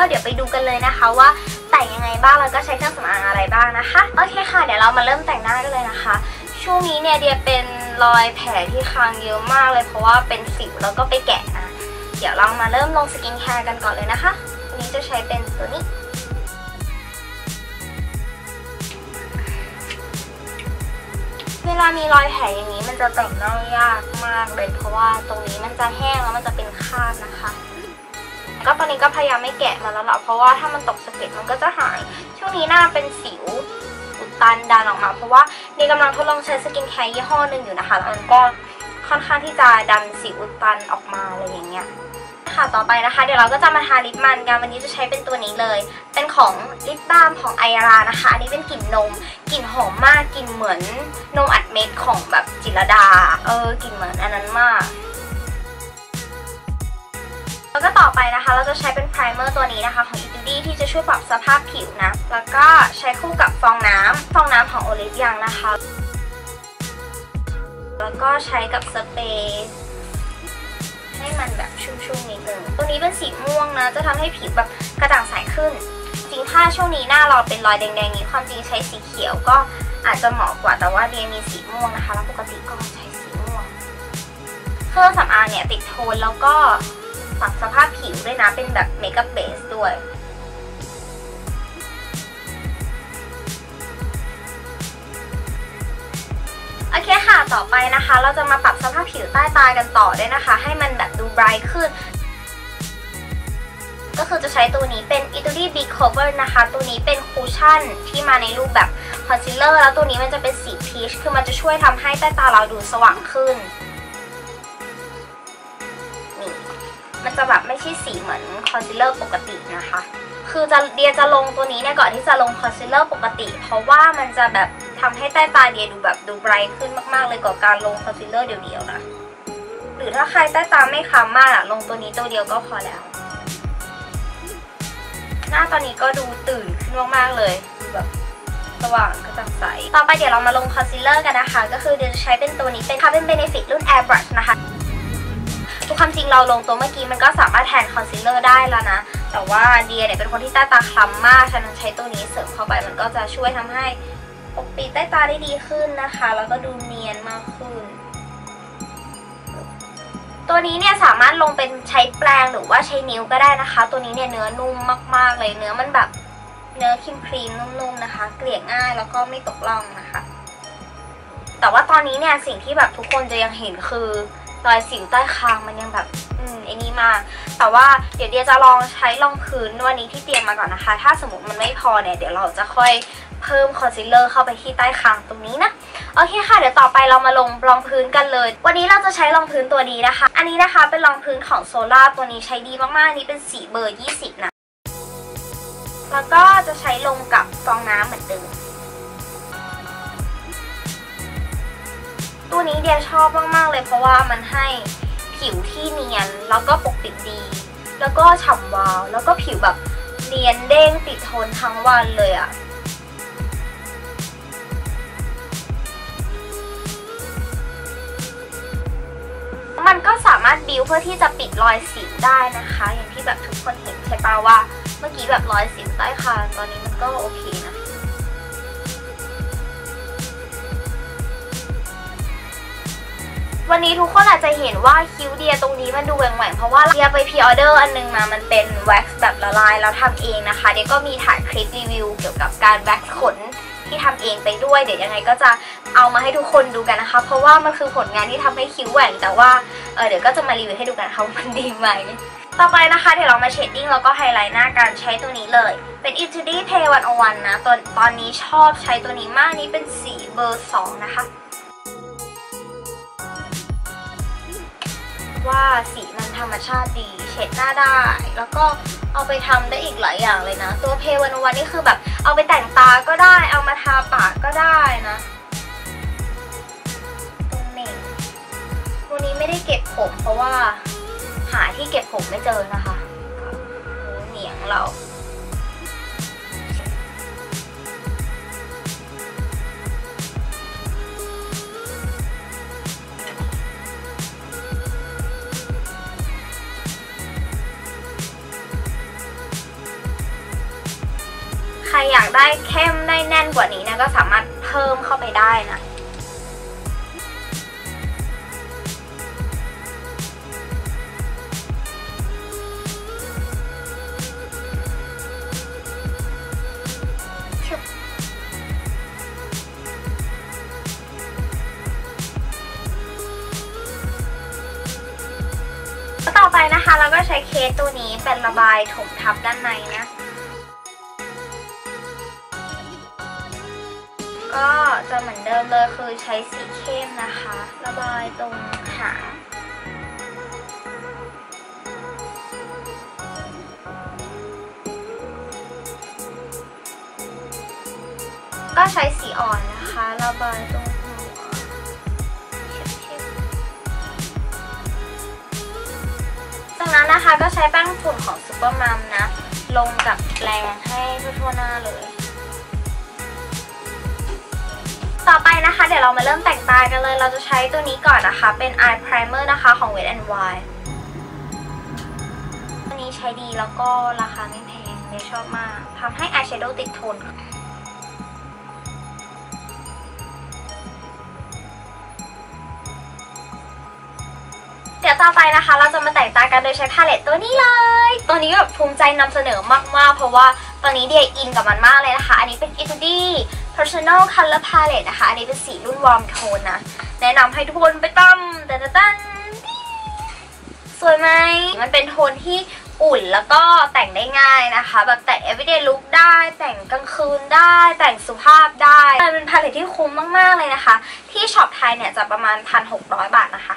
ก็เดี๋ยวไปดูกันเลยนะคะว่าแต่งยังไงบ้างแล้วก็ใช้เครื่องสำอางอะไรบ้างนะคะโอเคค่ะเดี๋ยวเรามาเริ่มแต่งหน้ากันเลยนะคะ ช่วงนี้เนี่ยเดียเป็นรอยแผลที่คางเยอะมากเลยเพราะว่าเป็นสิวแล้วก็ไปแกะนะเดี๋ยวเรามาเริ่มลงสกินแคร์กันก่อนเลยนะคะวันนี้จะใช้เป็นตัวนี้เวลามีรอยแผลอย่างนี้มันจะแต่งหน้ายากมากเลย เพราะว่าตรงนี้มันจะแห้งแล้วมันจะเป็นคราบนะคะ ก็ตอนนี้ก็พยายามไม่แกะมาแล้วละเพราะว่าถ้ามันตกสะเก็ดมันก็จะหาย ช่วงนี้หน้าเป็นสิวอุดตันดันออกมา เพราะว่านี่กำลังทดลองใช้สกินแคร์ยี่ห้อหนึ่งอยู่นะคะแล้วมันก็ค่อนข้างที่จะดันสิวอุดตันออกมาอะไรอย่างเงี้ยค่ะต่อไปนะคะ เดี๋ยวเราก็จะมาทาลิปมันกันวันนี้จะใช้เป็นตัวนี้เลย เป็นของลิปบาล์มของไอรานะคะ อันนี้เป็นกลิ่นนม กลิ่นหอมมาก กลิ่นเหมือนนมอัดเม็ดของแบบจิรดา เออกลิ่นเหมือนอันนั้นมาก แล้วก็ต่อไปนะคะเราจะใช้เป็นไพรเมอร์ตัวนี้นะคะของ e t u d y ที่จะช่วยปรับสภาพผิวนะ แล้วก็ใช้คู่กับฟองน้ำฟองน้ำของโอลิฟยังนะคะ แล้วก็ใช้กับสเปรย์ให้มันแบบชุ่มๆนิดนึงตัวนี้เป็นสีม่วงนะ จะทำให้ผิวแบบกระจ่างใสขึ้น จริงถ้าช่วงนี้หน้าเราเป็นรอยแดงๆนี้ความจริงใช้สีเขียวก็อาจจะเหมาะกว่าแต่ว่าเดียมีสีม่วงนะคะ แล้วปกติก็ใช้สีม่วง เครื่องสำอางเนี่ยติดโทนแล้วก็ ปรับสภาพผิวด้วยนะ เป็นแบบเมคอัพเบสด้วย โอเคค่ะ ต่อไปนะคะ เราจะมาปรับสภาพผิวใต้ตากันต่อด้วยนะคะ ให้มันแบบดูไบรท์ขึ้น ก็คือจะใช้ตัวนี้เป็น i t u d y Big Cover นะคะ ตัวนี้เป็นคูชั่นที่มาในรูปแบบคอนซีลเลอร์ แล้วตัวนี้มันจะเป็นสีพีช คือมันจะช่วยทำให้ใต้ตาเราดูสว่างขึ้น มันจะแบบไม่ใช่สีเหมือนคอนซีลเลอร์ปกตินะคะ คือจะเดียจะลงตัวนี้เนี่ยก่อนที่จะลงคอนซีลเลอร์ปกติ เพราะว่ามันจะแบบทำให้ใต้ตาเดียดูแบบดูไบรท์ขึ้นมากๆเลยกว่าการลงคอนซีลเลอร์เดียวๆนะหรือถ้าใครใต้ตาไม่คล้ำมากอะลงตัวนี้ตัวเดียวก็พอแล้ว หน้าตอนนี้ก็ดูตื่นขึ้นมากๆเลยดูแบบสว่างกระจ่างใส ต่อไปเดี๋ยวเรามาลงคอนซีลเลอร์กันนะคะ ก็คือเดี๋ยวจะใช้เป็นตัวนี้เป็น Carbon Benefit รุ่น Airbrush ความจริงเราลงตัวเมื่อกี้มันก็สามารถแทนคอนซีลเลอร์ได้แล้วนะ แต่ว่าเดียเนี่ยเป็นคนที่ใต้ตาคล้ำมากฉะนั้นใช้ตัวนี้เสริมเข้าไปมันก็จะช่วยทำให้ปกปิดใต้ตาได้ดีขึ้นนะคะ แล้วก็ดูเนียนมากขึ้น ตัวนี้เนี่ยสามารถลงเป็นใช้แปรงหรือว่าใช้นิ้วก็ได้นะคะ ตัวนี้เนี่ยเนื้อนุ่มมาก ๆ เลยเนื้อมันแบบเนื้อครีมครีมนุ่มๆนะคะ เกลี่ยง่ายแล้วก็ไม่ตกล่องนะคะ แต่ว่าตอนนี้เนี่ยสิ่งที่แบบทุกคนจะยังเห็นคือ รอยสิวใต้คางมันยังแบบ อืมไอ้นี่มาก แต่ว่าเดี๋ยวเดียจะลองใช้รองพื้นวันนี้ที่เตรียมมาก่อนนะคะ ถ้าสมมติมันไม่พอเนี่ยเดี๋ยวเราจะค่อยเพิ่มคอนซีลเลอร์เข้าไปที่ใต้คางตรงนี้นะโอเคค่ะ เดี๋ยวต่อไปเรามาลงรองพื้นกันเลย วันนี้เราจะใช้รองพื้นตัวนี้นะคะ อันนี้นะคะเป็นรองพื้นของโซล่าตัวนี้ใช้ดีมากๆ นี่เป็นสีเบอร์ 20 นะ แล้วก็จะใช้ลงกับฟองน้ำเหมือนเดิม ตัวนี้เดียชอบมากๆเลยเพราะว่ามันให้ผิวที่เนียนแล้วก็ปกปิดดี แล้วก็ฉ่ำวาว แล้วก็ผิวแบบเนียนเด้งติดทนทั้งวันเลยอะมันก็สามารถบิวเพื่อที่จะปิดรอยสิวได้นะคะ อย่างที่แบบทุกคนเห็นใช่ปะว่า เมื่อกี้แบบรอยสิวใต้คางตอนนี้มันก็โอเคนะ วันนี้ทุกคนอาจจะเห็นว่าคิ้วเดียตรงนี้มันดูแหว่งๆเพราะว่าเดียไปพรีออเดอร์อันนึงมา มันเป็นแว็กซ์แบบละลายแล้วทำเองนะคะ เดียก็มีถ่ายคลิปรีวิวเกี่ยวกับการแว็กซ์ขนที่ทำเองไปด้วย เดี๋ยวยังไงก็จะเอามาให้ทุกคนดูกันนะคะ เพราะว่ามันคือผลงานที่ทำให้คิ้วแหว่งแต่ว่าเเดี๋ยวก็จะมารีวิวให้ดูกันนะคะว่ามันดีไหมต่อไปนะคะเดี๋ยวเรามาเชดดิ้งแล้วก็ไฮไลท์หน้ากันใช้ตัวนี้เลย เป็น i t u d y Pay 101นะตอนตอนนี้ชอบใช้ตัวนี้มากนี่เป็นสีเบอร์ 2 นะคะ ว่าสีมันธรรมชาติดีเช็ดหน้าได้ แล้วก็เอาไปทำได้อีกหลายอย่างเลยนะ ตัวเพวันวันนี่คือแบบเอาไปแต่งตาก็ได้ เอามาทาปากก็ได้นะตัวนี้ตัวนี้ไม่ได้เก็บผมเพราะว่า หาที่เก็บผมไม่เจอนะคะเหนียงเรา น่นกว่านี้นะก็สามารถเพิ่มเข้าไปได้นะต่อไปนะคะเราก็ใช้เคสตัวนี้เป็นระบายถมทับด้านในนะ ก็จะเหมือนเดิมเลยคือใช้สีเข้มนะคะ ระบายตรงหางก็ใช้สีอ่อนนะคะ ระบายตรงหัวจากนั้นนะคะก็ใช้แป้งฝุ่นของซูเปอร์มัมนะ ลงกับแปรงให้ทั่วๆหน้าเลย ต่อไปนะคะ เดี๋ยวเรามาเริ่มแต่งตากันเลย เราจะใช้ตัวนี้ก่อนนะคะ เป็น eye primer นะคะของ Wet n Wild ตัวนี้ใช้ดีแล้วก็ราคาไม่แพงเนี่ยชอบมากทำให้ eyeshadow ติดทนเดี๋ยวต่อไปนะคะ เราจะมาแต่งตากันโดยใช้พาเลตตัวนี้เลย ตัวนี้แบบภูมิใจนำเสนอมากๆ เพราะว่าตอนนี้เดียอินกับมันมากเลยนะคะ อันนี้เป็น Italy Personal Color Palette นะคะ อันนี้เป็นสีรุ่น Warm Tone นะ แนะนำให้ทุกคนไปตั้มแต่ตันสวยไหม มันเป็นโทนที่อุ่นแล้วก็แต่งได้ง่ายนะคะ แบบแต่ง everyday look ได้ แต่งกลางคืนได้ แต่งสุภาพได้มันเป็นพาเลตที่คุ้มมาก ๆ เลยนะคะ ที่ช็อปไทยเนี่ยจะประมาณ 1,600 บาทนะคะ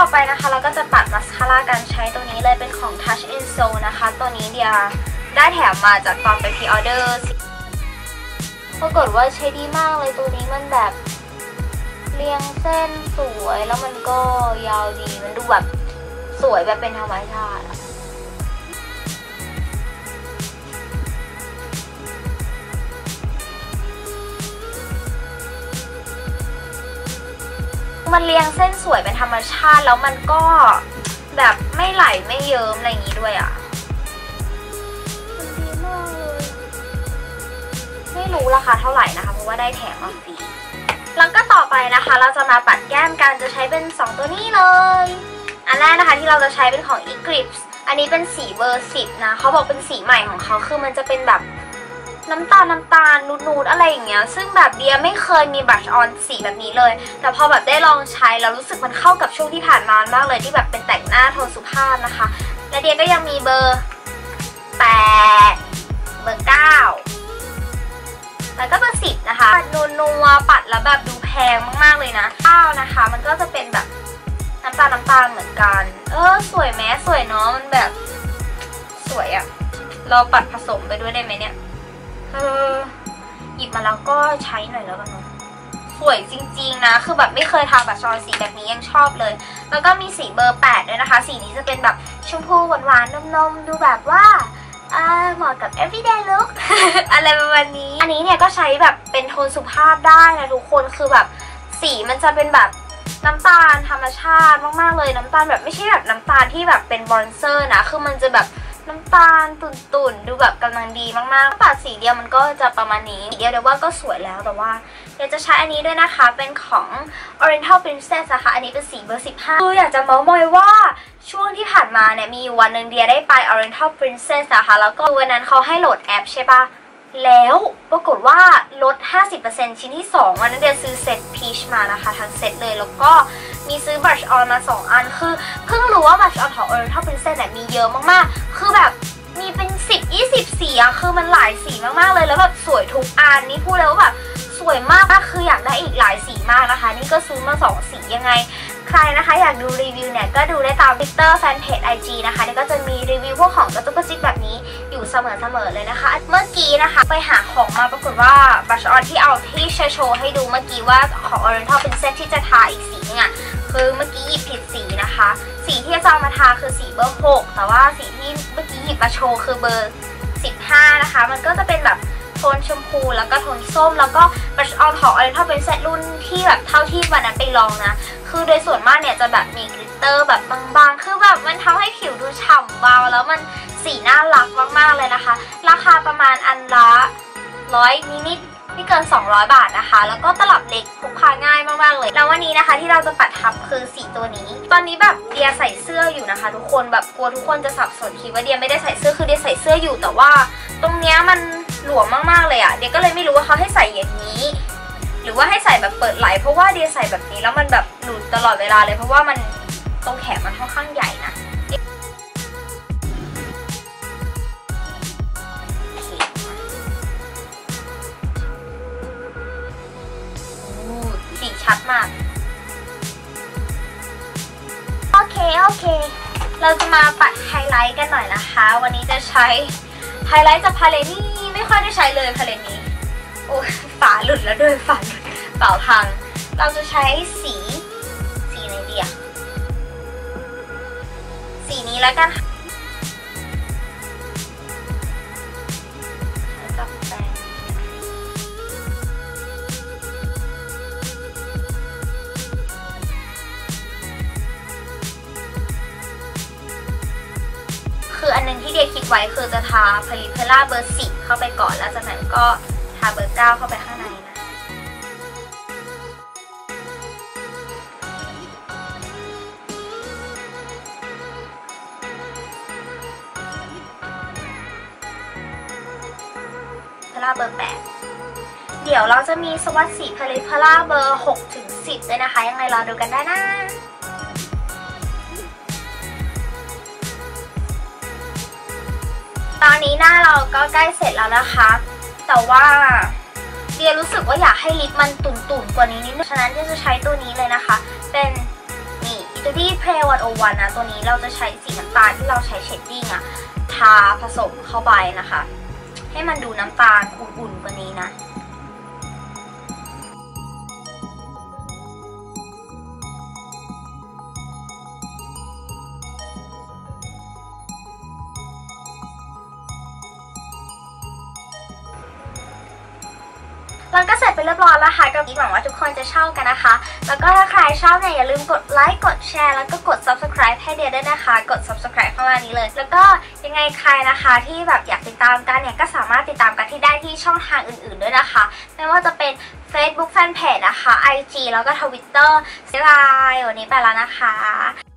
ต่อไปนะคะเราก็จะปัดมัสคาร่ากันใช้ตัวนี้เลยเป็นของ Touch in So นะคะ ตัวนี้เดียได้แถมมาจากตอนไปพรีออเดอร์ปรากฏว่าใช้ดีมากเลยตัวนี้มันแบบเรียงเส้นสวยแล้วมันก็ยาวดีมันดูแบบสวยแบบเป็นธรรมชาติ มันเรียงเส้นสวยเป็นธรรมชาติแล้วมันก็แบบไม่ไหลไม่เยิ้มอะไรอย่างนี้ด้วยอะดีมากเลยไม่รู้ราคาเท่าไหร่นะคะ เพราะว่าได้แถมมาฟรีแล้วก็ต่อไปนะคะ เราจะมาปัดแก้มกันจะใช้เป็น 2 ตัวนี้เลย อันแรกนะคะที่เราจะใช้เป็นของ Eclipse อันนี้เป็นสีเบอร์ 10 นะเขาบอกเป็นสีใหม่ของเขาคือมันจะเป็นแบบ น้ำตาลน้ำตาลนูดๆอะไรอย่างเงี้ย ซึ่งแบบเดียไม่เคยมีบัชออนสีแบบนี้เลย แต่พอแบบได้ลองใช้แล้วรู้สึกมันเข้ากับช่วงที่ผ่านมามากเลยที่แบบเป็นแต่งหน้าโทนสุภาพนะคะ และเดียก็ยังมีเบอร์ 8 เบอร์ 9 แล้วก็เบอร์สิบนะคะปัดนัวนัวๆปัดแล้วแบบดูแพงมากๆเลยนะข้าวนะคะ มันก็จะเป็นแบบน้ำตาลน้ำตาลเหมือนกัน เออสวยแม้สวยเนาะมันแบบสวยอะเราปัดผสมไปด้วยได้ไหมเนี่ย เออหยิบมาแล้วก็ใช้หน่อยแล้วกันเนาะสวยจริงๆนะ คือแบบไม่เคยทาแบัตรชอนสีแบบนี้ยังชอบเลย แล้วก็มีสีเบอร์ 8 ด้วยนะคะ สีนี้จะเป็นแบบชมพูหวานๆนมๆ ดูแบบว่าเหมาะกับ everyday look อะไรประมาณนี้ อันนี้เนี่ยก็ใช้แบบเป็นโทนสุภาพได้นะทุกคน คือแบบสีมันจะเป็นแบบน้ำตาลธรรมชาติมากๆเลย น้ำตาลแบบไม่ใช่แบบน้ำตาลที่แบบเป็นบอนเซอร์นะ คือมันจะแบบ น้ำตาลตุ่นๆ ดูแบบกำลังดีมากๆปาดสีเดียวมันก็จะประมาณนี้สีเดียวเดี๋ยวว่าก็สวยแล้วแต่ว่าอยากจะใช้อันนี้ด้วยนะคะ เป็นของ Oriental Princess นะคะอันนี้เป็นสีเบอร์ 15 คืออยากจะเมาส์มอยว่าช่วงที่ผ่านมาเนี่ยมีวันหนึ่งเดียได้ไป Oriental Princess นะคะแล้วก็วันนั้นเขาให้โหลดแอปใช่ปะ แล้วปรากฏว่าลด 50%ชิ้นที่ 2 วันนั้นเดียซื้อเซตพีชมานะคะ ทั้งเซตเลย แล้วก็มีซื้อบัชออนมา 2 อัน คือเพิ่งรู้ว่าบัชออนของ Oriental Princess เนี่ยมีเยอะมากๆ คือแบบมีเป็น 10 20 สีอะคือมันหลายสีมากๆเลย แล้วแบบสวยทุกอันนี่พูดเลยว่าแบบสวยมากคืออยากได้อีกหลายสีมากนะคะ นี่ก็ซื้อมา 2 สียังไง ใครนะคะอยากดูรีวิวเนี่ย ก็ดูได้ตาม Twitter แฟนเพจ IG นะคะนี่ก็จะมีรีวิวพวกของกระตุกกระซิบแบบนี้อยู่เสมอๆเลยนะคะ เมื่อกี้นะคะไปหาของมาปรากฏว่าบัชออนที่เอาที่โชว์ให้ดูเมื่อกี้ว่าของ Oriental Princess ที่จะทาอีกสีเนี่ยคือเมื่อกี้หยิบผิดสีนะคะ สีที่จะเอามาทาคือสีเบอร์ 6 แต่ว่าสีที่เมื่อกี้หยิบมาโชว์คือเบอร์ 15 นะคะ มันก็จะเป็นแบบ โทนชมพูแล้วก็โทนส้ม แล้วก็บัชออนของ Oriental Princess รุ่นที่แบบเท่าที่วันนั้นไปลองนะ คือโดยส่วนมากเนี่ยจะแบบมีกลิตเตอร์แบบบางๆ คือแบบมันทำให้ผิวดูฉ่ำเบาแล้วมันสีน่ารักมากๆเลยนะคะ ราคาประมาณอันละร้อยนิดๆไม่เกิน 200 บาทนะคะ แล้วก็ตลับเล็กพกพาง่ายมากๆเลย แล้ววันนี้นะคะที่เราจะปัดทับคือสีตัวนี้ ตอนนี้แบบเดียใส่เสื้ออยู่นะคะ ทุกคนแบบกลัวทุกคนจะสับสนคิดว่าเดียไม่ได้ใส่เสื้อคือเดียใส่เสื้ออยู่แต่ว่า ตรงเนี้ยมัน หลวมมากๆเลยอะเดียก็เลยไม่รู้ว่าเขาให้ใส่อย่างนี้ หรือว่าให้ใส่แบบเปิดไหล เพราะว่าเดียใส่แบบนี้แล้วมันแบบหลุดตลอดเวลาเลย เพราะว่ามันตรงแขนมันค่อนข้างใหญ่นะโอเคโอ้สีชัดมาก โอเค โอเค เราจะมาปัดไฮไลท์กันหน่อยนะคะ วันนี้จะใช้ไฮไลท์จากพาเลนี่ ค่อยได้ใช้เลยพาเลตนี้ โอ้ฝาหลุดแล้วด้วยฝาเปล่าพัง เราจะใช้สีสีไหนดีอะสีนี้แล้วกันค่ะ ที่เดียคิดไว้คือจะทาพลิเพล่าเบอร์สิเข้าไปก่อนแล้วจากนั้นก็ทาเบอร์เก้าเข้าไปข้างในนะพลาเบอร์8เดี๋ยวเราจะมีสวัสดสีพลิพลาเบอร์6ถึง10ด้วยนะคะ ยังไงรอดูกันได้นะ ตอนนี้หน้าเราก็ใกล้เสร็จแล้วนะคะ แต่ว่าเดียรู้สึกว่าอยากให้ลิปมันตุ่นๆกว่านี้นิดนึงฉะนั้นเดียจะใช้ตัวนี้เลยนะคะ เป็นนี่ Italy Pre 101นะตัวนี้เราจะใช้สีน้ำตาลที่เราใช้เชดดิ้งอะทาผสมเข้าไปนะคะ ให้มันดูน้ำตาลอุ่นๆกว่านี้นะ ร้อยแล้วค่ะกับนี้หวังว่าทุกคนจะชอบกันนะคะ แล้วก็ถ้าใครชอบเนี่ยอย่าลืมกดไลค์กดแชร์แล้วก็กด subscribe ให้เดียด้วยนะคะ กด subscribe ข้างล่างนี้เลย แล้วก็ยังไงใครนะคะที่แบบอยากติดตามกันเนี่ยก็สามารถติดตามกันที่ได้ที่ช่องทางอื่นๆด้วยนะคะ ไม่ว่าจะเป็น Facebook Fanpage นะคะ IG แล้วก็ Twitter บ๊ายบายวันนี้ไปแล้วนะคะ